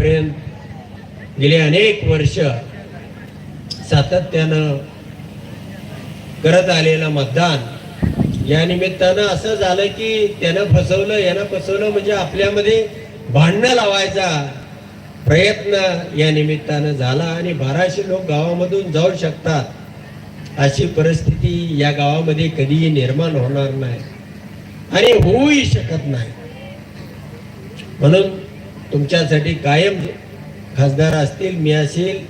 आतापर्यंत गेले अनेक वर्ष सातत्यानं करत आलेलं मतदान. या निमित्तानं असं झालं की त्यानं फसवलं यानं फसवलं म्हणजे आपल्यामध्ये भांडणं लावायचा प्रयत्न या निमित्तानं झाला आणि बाराशे लोक गावामधून जाऊ शकतात अशी परिस्थिती या गावामध्ये कधीही निर्माण होणार नाही आणि होऊही शकत नाही. म्हणून तुमच्यासाठी कायम खासदार असतील मी असेल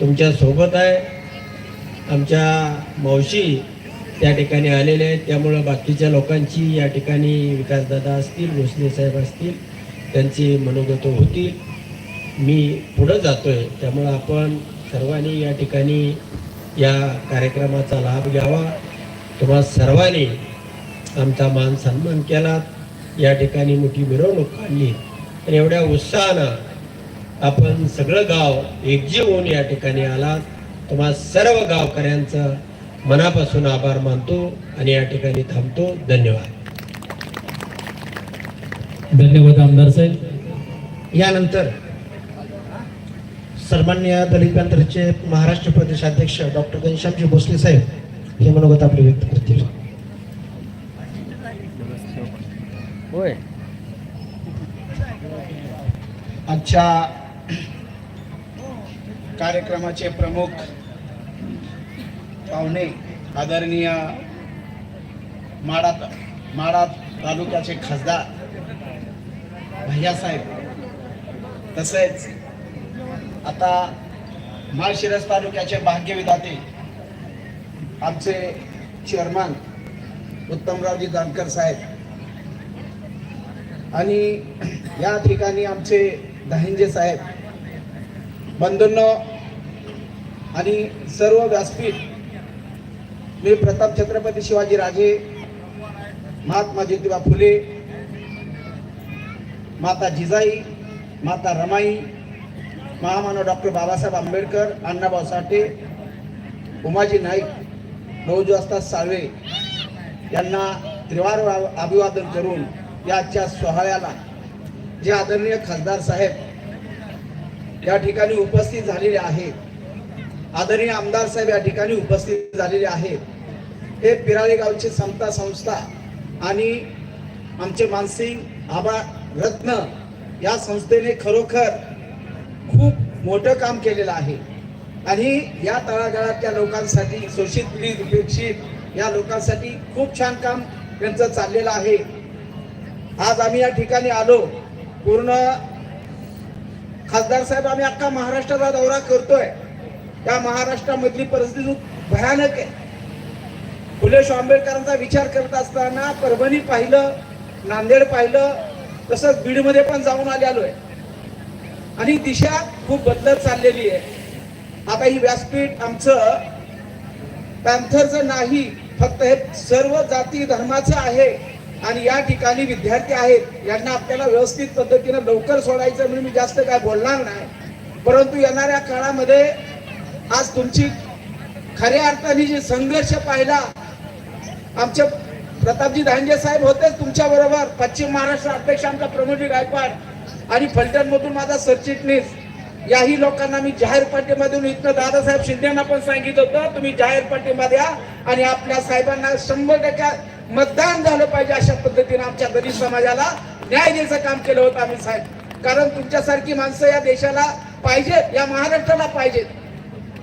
तुमच्यासोबत आहे. आमच्या मावशी त्या ठिकाणी आलेल्या आहेत. त्यामुळं बाकीच्या लोकांची या ठिकाणी विकासदादा असतील भोसले साहेब असतील त्यांची मनोगत होतील. मी पुढं जातो आहे त्यामुळं आपण सर्वांनी या ठिकाणी या कार्यक्रमाचा लाभ घ्यावा. तुम्हा सर्वांनी आमचा मान सन्मान केला या ठिकाणी मोठी मिरवणूक काढली. आणि एवढ्या उत्साहानं आपण सगळं गाव एकजीव होऊन या ठिकाणी आलात. तुम्हा सर्व गावकऱ्यांचं मनापासून आभार मानतो आणि या ठिकाणी थांबतो. धन्यवाद. धन्यवाद आमदार साहेब. यानंतर सन्मान्य दलित पॅंथरचे महाराष्ट्र प्रदेशाध्यक्ष डॉक्टर घनश्यामजी भोसले साहेब हे मनोगत आपले व्यक्त करतील. आजच्या कार्यक्रमाचे प्रमुख पाहुणे आदरणीय माडा माडा तालुक्याचे खासदार भैयासाहेब तसेच आता माळशिरस तालुक्याचे भाग्यविधाते आमचे चेअरमन उत्तमरावजी जानकर साहेब. आणि या ठिकाणी आमचे दहिंजे साहेब बंधूंनो आणि सर्व व्यासपीठ मी प्रताप छत्रपती शिवाजी राजे महात्मा ज्योतिबा फुले माता जिजाई माता रमाई महामानव डॉक्टर बाबासाहेब आंबेडकर अण्णाभाऊ साठे उमाजी नाईक नवजू साळवे यांना त्रिवार अभिवादन करून याच्या सोहळ्याला जे आदरणीय खासदार साहेब या ठिकाणी उपस्थित झालेले आहेत आदरणीय आमदार साहेब या ठिकाणी उपस्थित झालेले आहेत हे पिराळे गावची समता संस्था आणि आमचे मानसिंग आबा रत्न या संस्थेने खरोखर खूप मोठं काम केलेलं आहे. आणि या तळागाळातल्या लोकांसाठी शोषित पीडित उपेक्षित या लोकांसाठी खूप छान काम त्यांचं चाललेलं आहे. आज आम्ही या ठिकाणी आलो. पूर्ण खासदार साहेब आम्ही अख्खा महाराष्ट्राचा दौरा करतोय. त्या महाराष्ट्रामधली परिस्थिती भयानक आहे. फुले आंबेडकरांचा विचार करत असताना परभणी पाहिलं नांदेड पाहिलं तसंच बीडमध्ये पण जाऊन आलेलो आहे. आणि दिशा खूप बदलत चाललेली आहे. आता ही व्यासपीठ आमचं पॅन्थरचं नाही फक्त हे सर्व जाती धर्माचं आहे. आणि या ठिकाणी विद्यार्थी आहेत यांना आपल्याला व्यवस्थित पद्धतीनं लवकर सोडायचं म्हणून मी जास्त काय बोलणार नाही. परंतु येणाऱ्या काळामध्ये आज तुमची खऱ्या अर्थाने जे संघर्ष पाहिला आमचे प्रतापजी धांजे साहेब होते तुमच्या बरोबर पश्चिम महाराष्ट्र अध्यक्ष आमचा प्रमोदजी गायकवाड आणि फलटणमधून माझा सरचिटणीस. याही लोकांना मी जाहीर पाठीमधून इथनं दादासाहेब शिंदेना पण सांगितलं होतं तुम्ही जाहीर पाठिंबा द्या आणि आपल्या साहेबांना शंभर टक्के मतदान झालं पाहिजे अशा पद्धतीने आमच्या दलित समाजाला. न्याय द्यायचं काम केलं होतं आम्ही साहेब. कारण तुमच्यासारखी माणसं या देशाला पाहिजेत या महाराष्ट्राला पाहिजेत.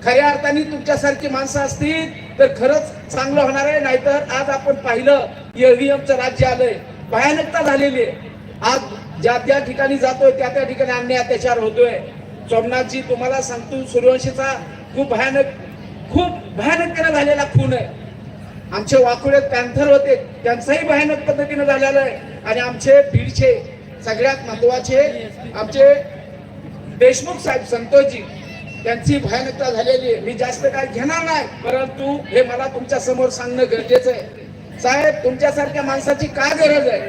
खऱ्या अर्थाने तुमच्यासारखी माणसं असतील तर खरंच चांगलं होणार आहे. नाहीतर आज आपण पाहिलं ईव्हीएमचं राज्य आलंय. भयानकता झालेली आहे. आज ज्या त्या ठिकाणी जातोय त्या त्या ठिकाणी अन्याय अत्याचार होतोय. सोमनाथजी तुम्हाला सांगतो सूर्यवंशीचा खूप भयानक खूप भयानकतेने झालेला खून आहे. आमचे वाकुळे पॅन्थर होते. त्यांचाही भयानक पद्धतीनं झालेलं आहे. आणि आमचे बीडचे सगळ्यात महत्त्वाचे आमचे देशमुख साहेब संतोषजी त्यांची भयानकता झालेली आहे. मी जास्त काय घेणार नाही. परंतु हे मला तुमच्यासमोर सांगणं गरजेचं आहे. साहेब तुमच्यासारख्या माणसाची काय गरज आहे?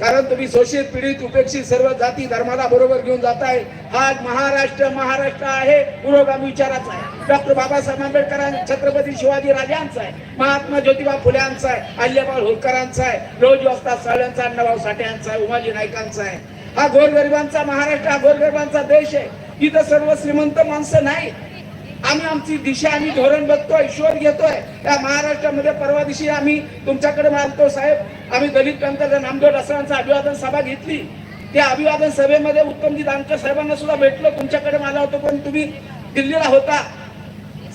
कारण तुम्ही शोषित पीडित उपेक्षित सर्व जाती धर्माला बरोबर घेऊन जाताय. हा महाराष्ट्र महाराष्ट्र आहे पुरोगामी विचाराचा आहे. डॉक्टर बाबासाहेब आंबेडकरांचा छत्रपती शिवाजी राजांचा आहे. महात्मा ज्योतिबा फुल्यांचा आहे अल्यबाळ होळकरांचा आहे रोज वस्ता साळ्यांचा अण्णाभाऊ साठे यांचा आहे उमाजी नाईकांचा आहे. हा गोरगरिबांचा महाराष्ट्र हा गोरगरिबांचा देश आहे. इथं सर्व श्रीमंत माणसं नाही. आम्ही आमची दिशा आणि धोरण बघतोय शोध घेतोय. या महाराष्ट्रामध्ये परवा दिवशी आम्ही तुमच्याकडे मानतो साहेब आम्ही दलित प्रांताच्या नामदेव डसरांचा अभिवादन सभा घेतली. त्या अभिवादन सभेमध्ये उत्तमजी दानकर साहेबांना सुद्धा भेटलो तुमच्याकडे मला होतो पण तुम्ही दिल्लीला होता.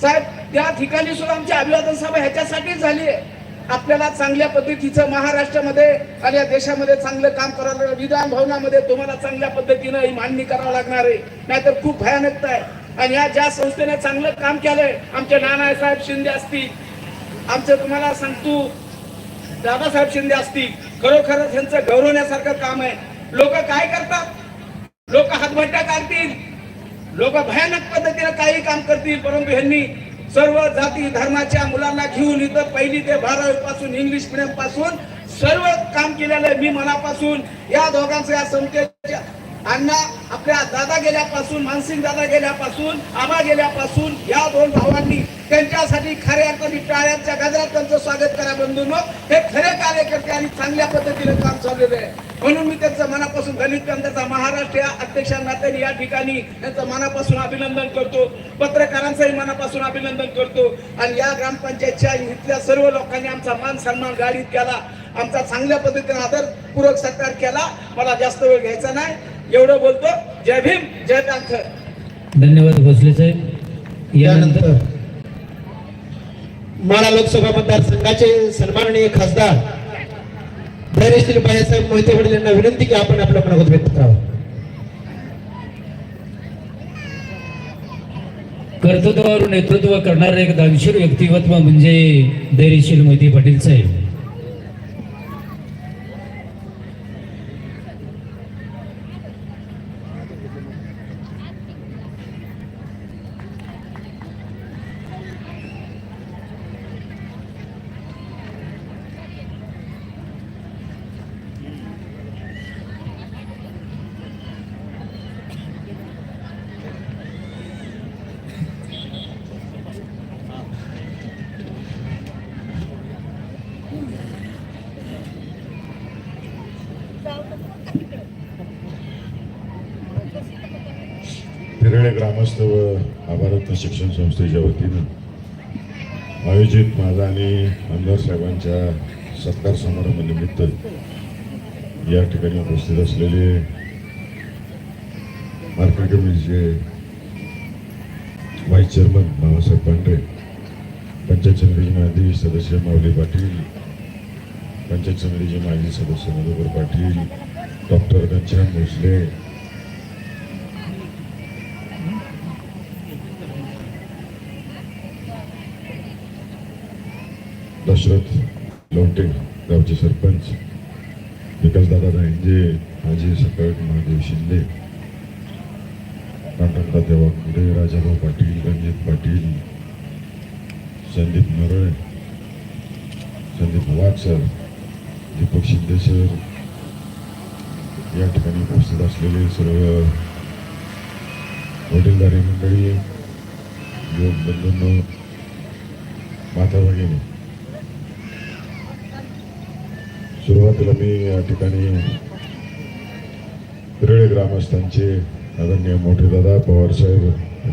साहेब त्या ठिकाणी सुद्धा आमची अभिवादन सभा ह्याच्यासाठीच झाली आहे. आपल्याला चांगल्या पद्धतीचं महाराष्ट्रामध्ये आणि या देशामध्ये चांगलं काम करावं लागलं. विधान भवनामध्ये तुम्हाला चांगल्या पद्धतीनं ही मांडणी करावं लागणार आहे. नाहीतर खूप भयानकता आहे. आणि या ज्या संस्थेने चांगलं काम केलंय आमचे नानासाहेब शिंदे असतील. आमचं तुम्हाला सांगतो दादासाहेब शिंदे असतील. खरोखरच यांचं गौरवण्यासारखं काम आहे. लोक काय करतात? लोक हातभट्ट्या काढतील. लोक भयानक पद्धतीने काही काम करतील परंतु यांनी सर्व जाती धर्माच्या मुलांना घेऊन इथं पहिली ते बारावी पासून इंग्लिश मिडियमपासून सर्व काम केलेलं आहे मी मनापासून. या दोघांचं या संस्थेच्या अण्णा आपल्या दादा गेल्यापासून मानसिंग दादा गेल्यापासून आबा गेल्यापासून या दोन भावांनी त्यांच्यासाठी खऱ्या अर्थाने टाळ्यांच्या गजरात त्यांचं स्वागत करा बंधून हे खरे कार्यकर्ते आणि चांगल्या पद्धतीने काम चाललेलं आहे. म्हणून मी त्यांचं मनापासून दलित प्रांताचा महाराष्ट्र या अध्यक्षांना नात्याने या ठिकाणी त्यांचं मनापासून अभिनंदन करतो. पत्रकारांचंही मनापासून अभिनंदन करतो. आणि या ग्रामपंचायतच्या इथल्या सर्व लोकांनी आमचा मान सन्मान गाडीत केला. आमचा चांगल्या पद्धतीने आदरपूर्वक सत्कार केला. मला जास्त वेळ घ्यायचा नाही. एवढं बोलतो. जय भीम जय तांथर धन्यवाद भोसले साहेब. यानंतर माळा लोकसभा मतदारसंघाचे सन्माननीय खासदार धैर्यशील बाळासाहेब मोहिते वडील यांना विनंती की आपण आपलं मनोगत व्यक्त करावं कर्तृत्वावर नेतृत्व करणारे एक दानशीर व्यक्तिमत्व म्हणजे धैर्यशील मोहिते पाटील साहेब. पिरळे ग्रामस्थ व आभारत शिक्षण संस्थेच्या वतीनं आयोजित माझा आणि आमदार साहेबांच्या सत्कार समारंभानिमित्त या ठिकाणी उपस्थित असलेले मार्केट कमिटीचे व्हाईस चेअरमन बाबासाहेब पांढरे पंचायत समितीचे माजी सदस्य माऊली पाटील पंचायत समितीचे माजी सदस्य मधुकर पाटील डॉक्टर घनश्याम भोसले दशरथ लोटे गावचे सरपंच विकासदादा रांजे माजी सकाळ महादेव शिंदे पांढरदा देवा कुडे राजाभाऊ पाटील रणजित पाटील संदीप नरळ संदीप वाघ सर दीपक शिंदे सर या ठिकाणी उपस्थित असलेले सर्व वडीलधारी मंडळी योग बंधूंनो माता भगिनी सुरुवातीला मी या ठिकाणी पिरळे ग्रामस्थांचे आदरणीय मोठे दादा पवार साहेब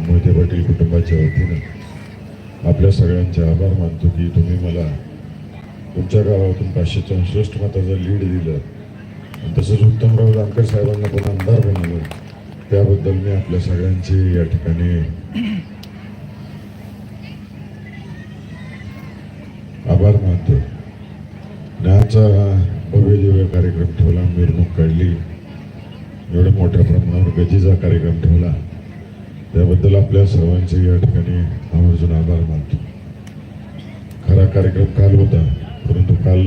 मोहिते पाटील कुटुंबाच्या वतीनं आपल्या सगळ्यांचे आभार मानतो की तुम्ही मला तुमच्या गावातून पाचशे चौसष्ट मताचं लीड दिलं. आणि तसंच उत्तमराव जानकर साहेबांना पण आमदार बनवलं. त्याबद्दल मी आपल्या सगळ्यांचे या ठिकाणी आभार मानतो. आणि आजचा कार्यक्रम ठेवला मिरवणूक काढली एवढ्या मोठ्या प्रमाणावर गजीचा कार्यक्रम ठेवला. त्याबद्दल आपल्या सर्वांचे या ठिकाणी आवर्जून आभार मानतो. खरा कार्यक्रम काल होता परंतु काल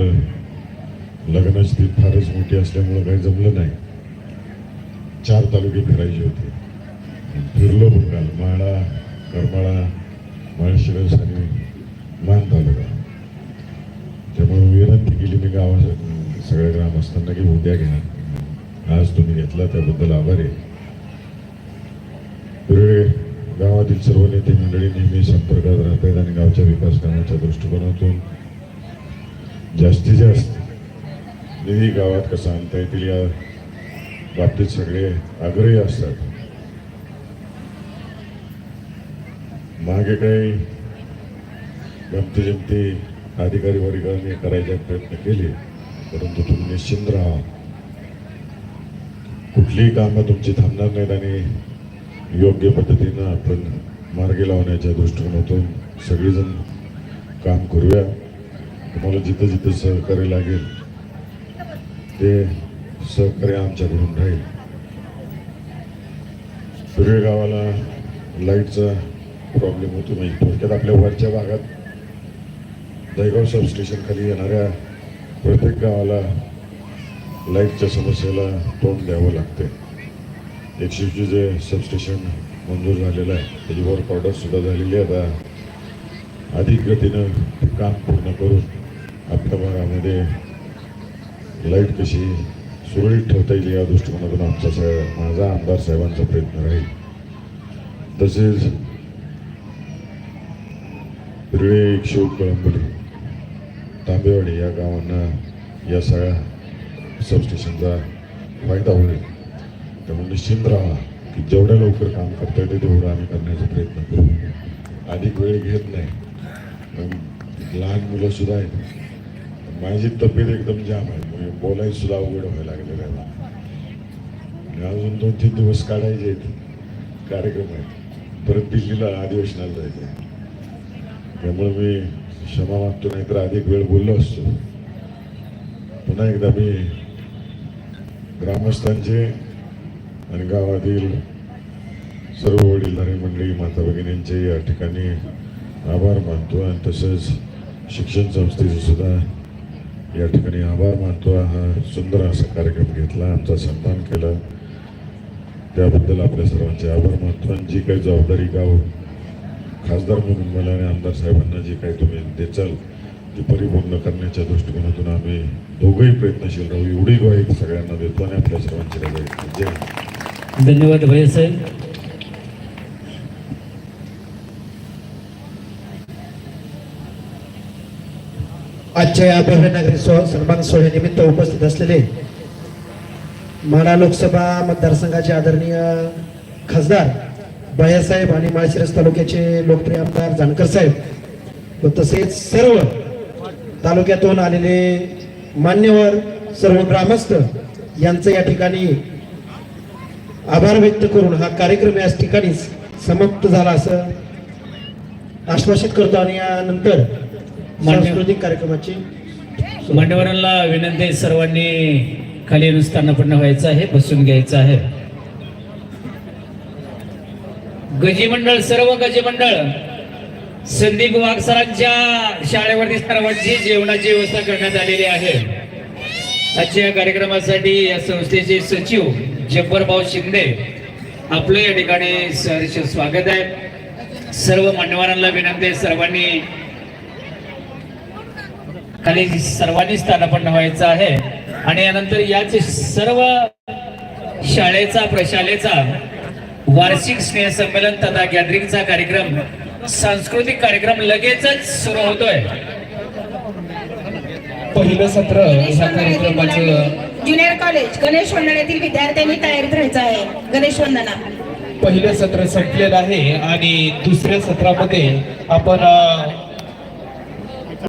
लग्नाची ती फारच मोठी असल्यामुळं काही जमलं नाही. चार तालुके फिरायचे होते. फिरलो पण काल माळा करमाळा माळशिरस आणि मान तालुका. त्यामुळे विनंती केली मी गावासाठी. सगळ्या ग्रामस्थांना की उद्या घ्या आज तुम्ही घेतला त्याबद्दल आभारी आहे. गावातील सर्व नेते मंडळी नेहमी संपर्कात राहत आहेत आणि गावच्या विकास कामाच्या दृष्टिकोनातून जास्तीत जास्त निधी गावात कसा आणता येतील या बाबतीत सगळे आग्रही असतात. मागे काही गमती जमती अधिकारी वर्गाने करायचा प्रयत्न केले. परंतु तुम्ही निश्चिंत राहा. कुठलीही कामं तुमची थांबणार नाहीत आणि योग्य पद्धतीनं आपण मार्गी लावण्याच्या दृष्टिकोनातून सगळेजण काम करूया. तुम्हाला जिथं जिथं सहकार्य लागेल ते सहकार्य आमच्याकडून राहील. सुर्वे गावाला लाईटचा प्रॉब्लेम होतो म्हणजे थोडक्यात आपल्या वरच्या भागात. दहीगाव सबस्टेशनखाली येणाऱ्या प्रत्येक गावाला लाईटच्या समस्येला तोंड द्यावं लागते. एकशेची जे सबस्टेशन मंजूर झालेलं आहे. त्याची वर्क ऑर्डरसुद्धा झालेली आहे. आता अधिक गतीनं ते काम पूर्ण करून आपल्या भागामध्ये लाइट कशी सुरळीत ठेवता येईल या दृष्टिकोनातून आमचा साहेब माझा आमदार साहेबांचा प्रयत्न राहील. तसेच हिरवे शिव कळंबोली. तांबेवाडी या गावांना या सगळ्या सबस्टेशनचा फायदा होईल. त्यामुळे निश्चिंत राहा की जेवढ्या लवकर काम करता येते तेवढं आम्ही करण्याचा प्रयत्न करू. अधिक वेळ घेत नाही. पण लहान मुलंसुद्धा आहेत. माझी तब्येत एकदम जाम आहे. म्हणजे बोलायला सुद्धा अवघड व्हायला लागलेलं आहे आणि अजून दोन तीन दिवस काढायचे आहेत. कार्यक्रम आहेत. परत दिल्लीला अधिवेशनाला जायचं आहे त्यामुळे मी क्षमा मागतो नाहीतर अधिक वेळ बोललो असतो पुन्हा एकदा मी ग्रामस्थांचे आणि गावातील सर्व वडीलधारी मंडळी माता भगिनींचे या ठिकाणी आभार मानतो आणि तसंच शिक्षण संस्थेचे सुद्धा या ठिकाणी आभार मानतो हा सुंदर असा कार्यक्रम घेतला आमचा सन्मान केला त्याबद्दल आपल्या सर्वांचे आभार मानतो आणि जी काही जबाबदारी गाव खासदार म्हणून मला आणि आमदार साहेबांना जे काही तुम्ही देचाल ती परिपूर्ण करण्याच्या दृष्टिकोनातून आम्ही दोघंही प्रयत्नशील राहू एवढी ग्वाही सगळ्यांना देतो आणि आपल्या सर्वांची. जय. धन्यवाद भैयासाहेब आजच्या या भव्य सो- सन्मान सोहळ्यानिमित्त उपस्थित असलेले माडा लोकसभा मतदारसंघाचे आदरणीय खासदार बायासाहेब आणि माळशिरस तालुक्याचे लोकप्रिय आमदार जानकर साहेब. व तसेच सर्व तालुक्यातून आलेले मान्यवर सर्व ग्रामस्थ यांचं या ठिकाणी आभार व्यक्त करून हा कार्यक्रम या ठिकाणी समाप्त झाला असं आश्वासित करतो आणि यानंतर मान्य- सांस्कृतिक कार्यक्रमाची मान्यवरांना विनंती सर्वांनी खाली येऊन स्थानापन्न व्हायचं आहे बसून घ्यायचं आहे. गजी मंडळ सर्व गजी मंडळ संदीप वाघ सरांच्या शाळेवरती सर्वांची जेवणाची व्यवस्था करण्यात आलेली आहे. आजच्या या कार्यक्रमासाठी या संस्थेचे सचिव जब्बरभाऊ शिंदे आपलं या ठिकाणी सहर्ष स्वागत आहे. सर्व मान्यवरांना विनंती आहे सर्वांनी खाली सर्वांनी स्थानापन्न व्हायचं आहे. आणि यानंतर याच सर्व शाळेचा प्रशालेचा वार्षिक स्नेहसंमेलन तथा गॅदरिंगचा कार्यक्रम. सांस्कृतिक कार्यक्रम लगेचच सुरू होतोय. पहिलं सत्र ह्या कार्यक्रमाचं ज्युनियर कॉलेज गणेश येथील विद्यार्थ्यांनी तयारीत राहायचं आहे. गणेश वंदना. पहिलं सत्र संपलेलं आहे आणि दुसऱ्या सत्रामध्ये आपण अ,